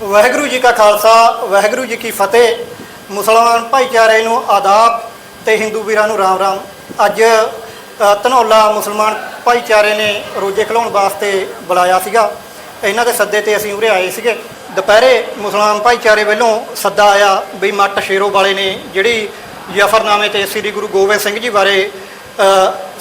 ਵਾਹਿਗੁਰੂ ਜੀ ਕਾ ਖਾਲਸਾ, ਵਾਹਿਗੁਰੂ ਜੀ ਕੀ ਫਤਿਹ। ਮੁਸਲਮਾਨ ਭਾਈਚਾਰੇ ਨੂੰ ਆਦਾਬ ਤੇ ਹਿੰਦੂ ਵੀਰਾਂ ਨੂੰ ਰਾਮ ਰਾਮ। ਅੱਜ ਧਨੌਲਾ ਮੁਸਲਮਾਨ ਭਾਈਚਾਰੇ ਨੇ ਰੋਜੇ ਖਲਾਉਣ ਵਾਸਤੇ ਬੁਲਾਇਆ ਸੀਗਾ। ਇਹਨਾਂ ਦੇ ਸੱਦੇ ਤੇ ਅਸੀਂ ਉਰੇ ਆਏ ਸੀਗੇ। ਦੁਪਹਿਰੇ ਮੁਸਲਮਾਨ ਭਾਈਚਾਰੇ ਵੱਲੋਂ ਸੱਦਾ ਆਇਆ ਵੀ ਮੱਟ ਸ਼ੇਰੋ ਵਾਲੇ ਨੇ ਜਿਹੜੀ ਜਫਰਨਾਮੇ ਤੇ ਸ੍ਰੀ ਗੁਰੂ ਗੋਬਿੰਦ ਸਿੰਘ ਜੀ ਬਾਰੇ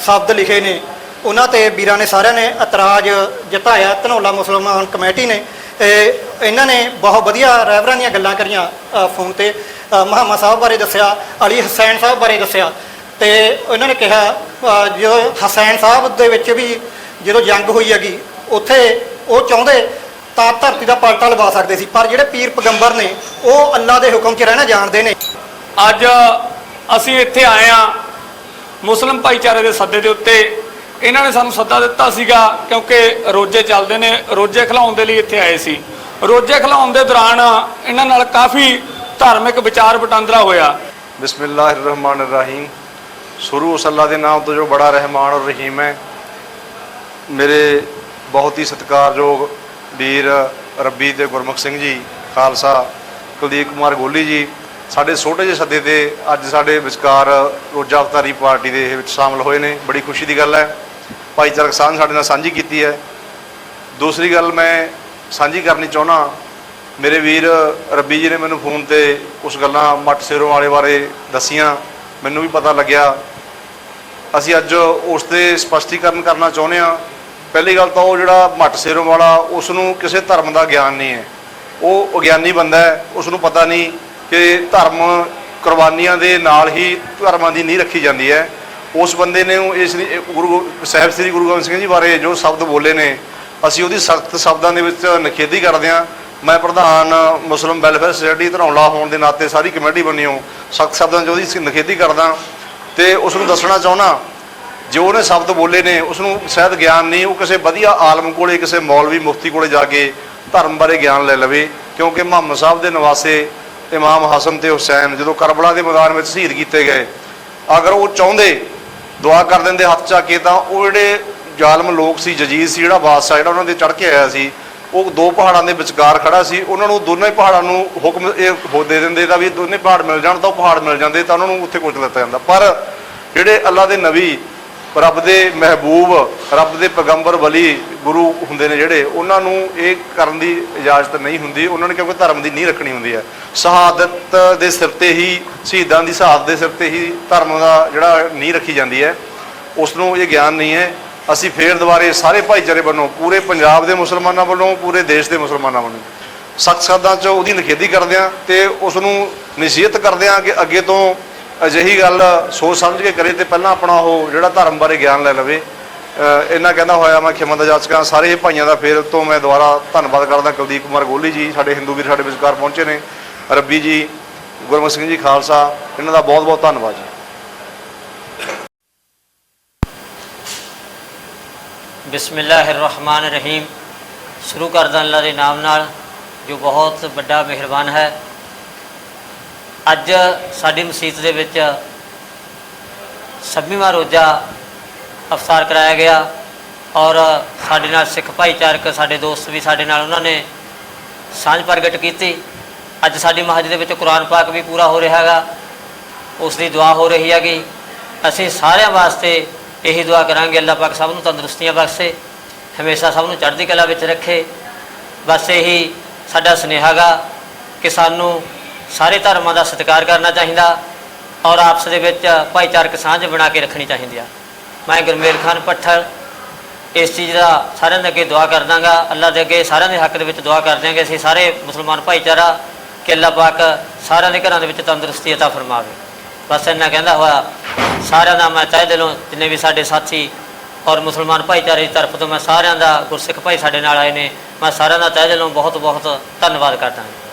ਸ਼ਬਦ ਲਿਖੇ ਨੇ, ਉਹਨਾਂ ਤੇ ਵੀਰਾਂ ਨੇ ਸਾਰਿਆਂ ਨੇ ਇਤਰਾਜ਼ ਜਤਾਇਆ। ਧਨੌਲਾ ਮੁਸਲਮਾਨ ਕਮੇਟੀ ਨੇ ਇਹ ਇਹਨਾਂ ਨੇ ਬਹੁਤ ਵਧੀਆ ਰਹਿਬਰਾਂ ਦੀਆਂ ਗੱਲਾਂ ਕਰੀਆਂ ਅ, ਫੋਨ ਤੇ। ਅ, ਮੁਹੰਮਦ ਸਾਹਿਬ ਬਾਰੇ ਦੱਸਿਆ ਅਲੀ ਹਸੈਨ ਸਾਹਿਬ ਬਾਰੇ ਦੱਸਿਆ। ਤੇ ਉਹਨਾਂ ਨੇ ਕਿਹਾ ਅ, ਜਦੋਂ ਹਸੈਨ ਸਾਹਿਬ ਦੇ ਵਿੱਚ ਵੀ ਜਦੋਂ ਜੰਗ ਹੋਈ ਹੈਗੀ ਉੱਥੇ ਉਹ ਚਾਹੁੰਦੇ ਤਾਂ ਧਰਤੀ ਦਾ ਪਲਟਾ ਲਵਾ ਸਕਦੇ ਸੀ ਪਰ ਜਿਹੜੇ ਪੀਰ ਪੈਗੰਬਰ ਨੇ ਉਹ ਅੱਲਾ ਦੇ ਹੁਕਮ 'ਚ ਰਹਿਣਾ ਜਾਣਦੇ ਨੇ। ਅੱਜ ਅਸੀਂ ਇੱਥੇ ਆਏ ਆ ਮੁਸਲਿਮ ਭਾਈਚਾਰੇ ਦੇ ਸੱਦੇ ਦੇ ਉੱਤੇ। ਇਹਨਾਂ ਨੇ ਸਾਨੂੰ ਸੱਦਾ ਦਿੱਤਾ ਸੀਗਾ, ਕਿਉਂਕਿ ਰੋਜੇ ਚੱਲਦੇ ਨੇ, ਰੋਜੇ ਖਲਾਉਣ ਦੇ ਲਈ ਇੱਥੇ ਆਏ ਸੀ। ਰੋਜੇ ਖਲਾਉਣ ਦੇ ਦੌਰਾਨ ਇਹਨਾਂ ਨਾਲ ਕਾਫੀ ਧਾਰਮਿਕ ਵਿਚਾਰ ਵਟਾਂਦਰਾ ਹੋਇਆ। ਬਿਸਮਿਲ੍ਲਾਹਿਰ ਰਹਿਮਾਨਿਰ ਰਹੀਮ ਸ਼ੁਰੂ ਅੱਲਾ ਦੇ ਨਾਮ ਤੋਂ ਜੋ ਬੜਾ ਰਹਿਮਾਨ ਔਰ ਰਹੀਮ ਹੈ, ਮੇਰੇ ਬਹੁਤ ਹੀ ਸਤਿਕਾਰਯੋਗ ਵੀਰ ਰੱਬੀ ਤੇ ਗੁਰਮੁਖ ਸਿੰਘ ਜੀ, ਖਾਲਸਾ, ਕੁਲਦੀਪ ਕੁਮਾਰ ਗੋਲੀ ਜੀ, ਸਾਡੇ ਛੋਟੇ ਜਿਹੇ ਸੱਦੇ ਤੇ ਅੱਜ ਸਾਡੇ ਵਿਚਕਾਰ ਰੋਜਾ ਅਵਤਾਰੀ ਪਾਰਟੀ ਦੇ ਵਿੱਚ ਸ਼ਾਮਲ ਹੋਏ ਨੇ। ਬੜੀ ਖੁਸ਼ੀ ਦੀ ਗੱਲ ਹੈ। ਭਾਈਚਾਰਕ ਸਾਂਝ ਸਾਡੇ ਨਾਲ ਸਾਂਝੀ ਕੀਤੀ ਹੈ। ਦੂਸਰੀ ਗੱਲ ਮੈਂ ਸਾਂਝੀ ਕਰਨੀ ਚਾਹੁੰਦਾ ਮੇਰੇ ਵੀਰ ਰੱਬੀ ਜੀ ਨੇ ਮੈਨੂੰ ਫੋਨ ਤੇ ਉਸ ਗੱਲਾਂ ਮੱਟ ਸਿਰੋਂ ਵਾਲੇ ਬਾਰੇ ਦੱਸੀਆਂ। ਮੈਨੂੰ ਵੀ ਪਤਾ ਲੱਗਿਆ। ਅਸੀਂ ਅੱਜ ਉਸ ਤੇ ਸਪਸ਼ਟੀਕਰਨ ਕਰਨਾ ਚਾਹੁੰਦੇ ਹਾਂ। ਪਹਿਲੀ ਗੱਲ ਤਾਂ ਉਹ ਜਿਹੜਾ ਮੱਟ ਸਿਰੋਂ ਵਾਲਾ, ਉਸ ਨੂੰ ਕਿਸੇ ਧਰਮ ਦਾ ਗਿਆਨ ਨਹੀਂ ਹੈ। ਉਹ ਅਗਿਆਨੀ ਬੰਦਾ ਹੈ। ਉਸ ਨੂੰ ਪਤਾ ਨਹੀਂ ਕਿ ਧਰਮ ਕੁਰਬਾਨੀਆਂ ਦੇ ਨਾਲ ਹੀ ਧਰਮਾਂ ਦੀ ਨੀਂਹ ਰੱਖੀ ਜਾਂਦੀ ਹੈ। ਉਸ ਬੰਦੇ ਨੇ ਉਹ ਇਸ ਲਈ- ਗੁਰੂ ਸਾਹਿਬ ਸ੍ਰੀ ਗੁਰੂ ਗੋਬਿੰਦ ਸਿੰਘ ਜੀ ਬਾਰੇ ਜੋ ਸ਼ਬਦ ਬੋਲੇ ਨੇ, ਅਸੀਂ ਉਹਦੀ ਸਖਤ ਸ਼ਬਦਾਂ ਦੇ ਵਿੱਚ ਨਿਖੇਧੀ ਕਰਦੇ ਹਾਂ। ਮੈਂ ਪ੍ਰਧਾਨ ਮੁਸਲਿਮ ਵੈਲਫੇਅਰ ਸੁਸਾਇਟੀ ਧਰੌਲਾ ਹੋਣ ਦੇ ਨਾਤੇ ਸਾਰੀ ਕਮੇਟੀ ਬਣੀਓ ਸਖਤ ਸ਼ਬਦਾਂ 'ਚ ਉਹਦੀ ਨਿਖੇਧੀ ਕਰਦਾ ਤੇ ਉਸ ਨੂੰ ਦੱਸਣਾ ਚਾਹੁੰਦਾ ਜੋ ਉਹਨੇ ਸ਼ਬਦ ਬੋਲੇ ਨੇ, ਉਸ ਨੂੰ ਸ਼ਾਇਦ ਗਿਆਨ ਨਹੀਂ, ਉਹ ਕਿਸੇ ਵਧੀਆ ਆਲਮ ਕੋਲੇ, ਕਿਸੇ ਮੌਲਵੀ ਮੁਫਤੀ ਕੋਲੇ ਜਾ ਕੇ ਧਰਮ ਬਾਰੇ ਗਿਆਨ ਲੈ ਲਵੇ। ਕਿਉਂਕਿ ਮੁਹੰਮਦ ਸਾਹਿਬ ਦੇ ਨਵਾਸੇ ਇਮਾਮ ਹਸਨ ਤੇ ਹੁਸੈਨ ਜਦੋਂ ਕਰਬਲਾ ਦੇ ਮੈਦਾਨ ਵਿੱਚ ਸ਼ਹੀਦ ਕੀਤੇ ਗਏ, ਅਗਰ ਉਹ ਚਾਹੁੰਦੇ ਦੁਆ ਕਰ ਦਿੰਦੇ, ਹੱਥ ਚੱਕ ਕੇ ਤਾਂ ਉਹ ਜਿਹੜੇ ਜ਼ਾਲਮ ਲੋਕ ਸੀ ਜਜੀਦ ਸੀ, ਜਿਹੜਾ ਬਾਦਸ਼ਾਹ ਜਿਹੜਾ ਉਹਨਾਂ ਦੇ ਚੜ ਕੇ ਆਇਆ ਸੀ, ਉਹ ਦੋ ਪਹਾੜਾਂ ਦੇ ਵਿਚਕਾਰ ਖੜਾ ਸੀ, ਉਹਨਾਂ ਨੂੰ ਦੋਨੇ ਪਹਾੜਾਂ ਨੂੰ ਹੁਕਮ ਇਹ ਹੋ ਦੇ ਦਿੰਦੇ ਤਾਂ ਵੀ ਦੋਨੇ ਪਹਾੜ ਮਿਲ ਜਾਣ ਤਾਂ ਉਹ ਪਹਾੜ ਮਿਲ ਜਾਂਦੇ ਤਾਂ ਉਹਨਾਂ ਨੂੰ ਉੱਥੇ ਕੁੱਟ ਦਿੱਤਾ ਜਾਂਦਾ। ਪਰ ਜਿਹੜੇ ਅੱਲਾ ਦੇ ਨਬੀ ਰੱਬ ਦੇ ਮਹਿਬੂਬ, ਰੱਬ ਦੇ ਪੈਗੰਬਰ ਵਲੀ ਗੁਰੂ ਹੁੰਦੇ ਨੇ ਜਿਹੜੇ, ਉਹਨਾਂ ਨੂੰ ਇਹ ਕਰਨ ਦੀ ਇਜਾਜ਼ਤ ਨਹੀਂ ਹੁੰਦੀ, ਉਹਨਾਂ ਨੇ ਕਿਉਂਕਿ ਧਰਮ ਦੀ ਨਹੀਂ ਰੱਖਣੀ ਹੁੰਦੀ ਹੈ। ਸ਼ਹਾਦਤ ਦੇ ਸਿਰ ਤੇ ਹੀ, ਸ਼ਹੀਦਾਂ ਦੀ ਸ਼ਹਾਦਤ ਦੇ ਸਿਰ ਤੇ ਹੀ ਧਰਮ ਦਾ ਜਿਹੜਾ ਨਹੀਂ ਰੱਖੀ ਜਾਂਦੀ ਹੈ। ਉਸ ਨੂੰ ਇਹ ਗਿਆਨ ਨਹੀਂ ਹੈ। ਅਸੀਂ ਫੇਰ ਦੁਬਾਰੇ ਸਾਰੇ ਭਾਈਚਾਰੇ ਵੱਲੋਂ, ਪੂਰੇ ਪੰਜਾਬ ਦੇ ਮੁਸਲਮਾਨਾਂ ਵੱਲੋਂ, ਪੂਰੇ ਦੇਸ਼ ਦੇ ਮੁਸਲਮਾਨਾਂ ਵੱਲੋਂ ਸਖਤ ਸ਼ਬਦਾਂ 'ਚ ਉਹਦੀ ਨਿਖੇਧੀ ਕਰਦੇ ਹਾਂ ਤੇ ਉਸ ਨੂੰ ਨਸੀਹਤ ਕਰਦੇ ਹਾਂ ਕਿ ਅੱਗੇ ਤੋਂ ਅਜਿਹੀ ਗੱਲ ਸੋਚ ਸਮਝ ਕੇ ਕਰੇ ਤੇ ਪਹਿਲਾਂ ਆਪਣਾ ਉਹ ਜਿਹੜਾ ਧਰਮ ਬਾਰੇ ਗਿਆਨ ਲੈ ਲਵੇ। ਅਹ ਇਹਨਾਂ ਕਹਿੰਦਾ ਹੋਇਆ ਮੈਂ ਖਿਮਾ ਦਾ ਜਾਚਕਾਂ, ਸਾਰੇ ਭਾਈਆਂ ਦਾ ਫੇਰ ਤੋਂ ਮੈਂ ਦੁਬਾਰਾ ਧੰਨਵਾਦ ਕਰਦਾ ਕੁਲਦੀਪ ਕੁਮਾਰ ਗੋਲੀ ਜੀ, ਸਾਡੇ ਹਿੰਦੂ ਵੀਰ ਸਾਡੇ ਵਿਚਕਾਰ ਪਹੁੰਚੇ ਨੇ, ਰੱਬੀ ਜੀ, ਗੁਰਮੁਖ ਸਿੰਘ ਜੀ, ਖਾਲਸਾ, ਇਹਨਾਂ ਦਾ ਬਹੁਤ ਬਹੁਤ ਧੰਨਵਾਦ ਜੀ। ਬਿਸਮਿਲ੍ਲਾਹਿਰਰਹਿਮਾਨਿਰਰਹੀਮ। ਸ਼ੁਰੂ ਕਰਦਾ ਅੱਲਾ ਦੇ ਨਾਮ ਨਾਲ, ਜੋ ਬਹੁਤ ਵੱਡਾ ਮਿਹਰਬਾਨ ਹੈ। ਅੱਜ ਸਾਡੀ ਮਸਜਿਦ ਦੇ ਵਿੱਚ ਸੱਭੀਵਾਂ ਰੋਜ਼ਾ ਅਫਸਾਰ ਕਰਾਇਆ ਗਿਆ ਔਰ ਸਾਡੇ ਨਾਲ ਸਿੱਖ ਭਾਈਚਾਰਕ ਸਾਡੇ ਦੋਸਤ ਵੀ ਸਾਡੇ ਨਾਲ ਉਹਨਾਂ ਨੇ ਸਾਂਝ ਪ੍ਰਗਟ ਕੀਤੀ। ਅੱਜ ਸਾਡੀ ਮਸਜਿਦ ਦੇ ਵਿੱਚ ਕੁਰਾਨ ਪਾਕ ਵੀ ਪੂਰਾ ਹੋ ਰਿਹਾ ਹੈਗਾ। ਉਸ ਦੀ ਦੁਆ ਹੋ ਰਹੀ ਹੈਗੀ। ਅਸੀਂ ਸਾਰਿਆਂ ਵਾਸਤੇ ਇਹੀ ਦੁਆ ਕਰਾਂਗੇ, ਅੱਲਾਹ ਪਾਕ ਸਭ ਨੂੰ ਤੰਦਰੁਸਤੀਆਂ ਬਖਸ਼ੇ, ਹਮੇਸ਼ਾ ਸਭ ਨੂੰ ਚੜ੍ਹਦੀ ਕਲਾ ਵਿੱਚ ਰੱਖੇ। ਬਸ ਇਹੀ ਸਾਡਾ ਸੁਨੇਹਾ ਗਾ ਕਿ ਸਾਨੂੰ ਸਾਰੇ ਧਰਮਾਂ ਦਾ ਸਤਿਕਾਰ ਕਰਨਾ ਚਾਹੀਦਾ ਔਰ ਆਪਸ ਦੇ ਵਿੱਚ ਭਾਈਚਾਰਕ ਸਾਂਝ ਬਣਾ ਕੇ ਰੱਖਣੀ ਚਾਹੀਦੀ ਆ ਮੈਂ ਗੁਰਮੇਲ ਖਾਨ ਪੱਠਲ ਇਸ ਚੀਜ਼ ਦਾ ਸਾਰਿਆਂ ਦੇ ਅੱਗੇ ਦੁਆ ਕਰਦਾਂਗਾ ਅੱਲਾਹ ਦੇ ਅੱਗੇ ਸਾਰਿਆਂ ਦੇ ਹੱਕ ਦੇ ਵਿੱਚ ਦੁਆ ਕਰਦੇ ਹਾਂਗੇ ਅਸੀਂ ਸਾਰੇ ਮੁਸਲਮਾਨ ਭਾਈਚਾਰਾ ਕਿ ਅੱਲਾਹ ਪਾਕ ਸਾਰਿਆਂ ਦੇ ਘਰਾਂ ਦੇ ਵਿੱਚ ਤੰਦਰੁਸਤੀ عطا ਫਰਮਾਵੇ ਬਸ ਇੰਨਾ ਕਹਿੰਦਾ ਹੋਇਆ ਸਾਰਿਆਂ ਦਾ ਮੈਂ ਤਹਿ ਦਿਲੋਂ ਜਿੰਨੇ ਵੀ ਸਾਡੇ ਸਾਥੀ ਔਰ ਮੁਸਲਮਾਨ ਭਾਈਚਾਰੇ ਦੀ ਤਰਫ ਤੋਂ ਮੈਂ ਸਾਰਿਆਂ ਦਾ ਗੁਰਸਿੱਖ ਭਾਈ ਸਾਡੇ ਨਾਲ ਆਏ ਨੇ ਮੈਂ ਸਾਰਿਆਂ ਦਾ ਤਹਿ ਦਿਲੋਂ ਬਹੁਤ ਬਹੁਤ ਧੰਨਵਾਦ ਕਰਦਾ ਹਾਂ